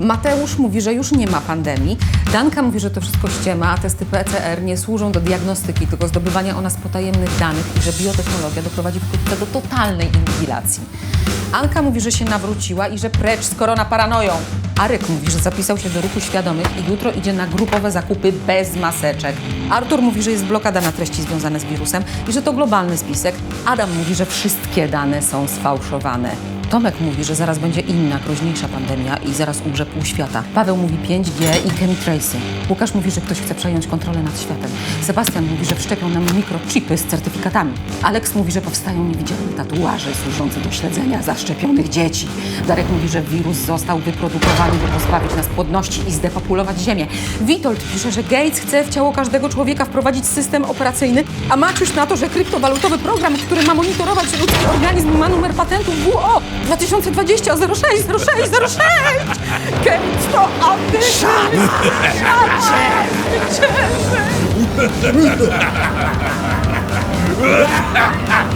Mateusz mówi, że już nie ma pandemii. Danka mówi, że to wszystko ściema, a testy PCR nie służą do diagnostyki, tylko zdobywania o nas potajemnych danych i że biotechnologia doprowadzi wkrótce do totalnej inwigilacji. Anka mówi, że się nawróciła i że precz z korona paranoją. Arek mówi, że zapisał się do ruchu świadomych i jutro idzie na grupowe zakupy bez maseczek. Artur mówi, że jest blokada na treści związane z wirusem i że to globalny spisek. Adam mówi, że wszystkie dane są sfałszowane. Tomek mówi, że zaraz będzie inna, groźniejsza pandemia i zaraz umrze pół świata. Paweł mówi 5G i chemitracy. Łukasz mówi, że ktoś chce przejąć kontrolę nad światem. Sebastian mówi, że wszczepią nam mikrochipy z certyfikatami. Alex mówi, że powstają niewidzialne tatuaże służące do śledzenia zaszczepionych dzieci. Darek mówi, że wirus został wyprodukowany, by pozbawić nas płodności i zdepopulować Ziemię. Witold pisze, że Gates chce w ciało każdego człowieka wprowadzić system operacyjny, a Maciuś na to, że kryptowalutowy program, który ma monitorować ludzki organizm, ma numer patentu WO 2020 06 06 06! Gates to antyszan!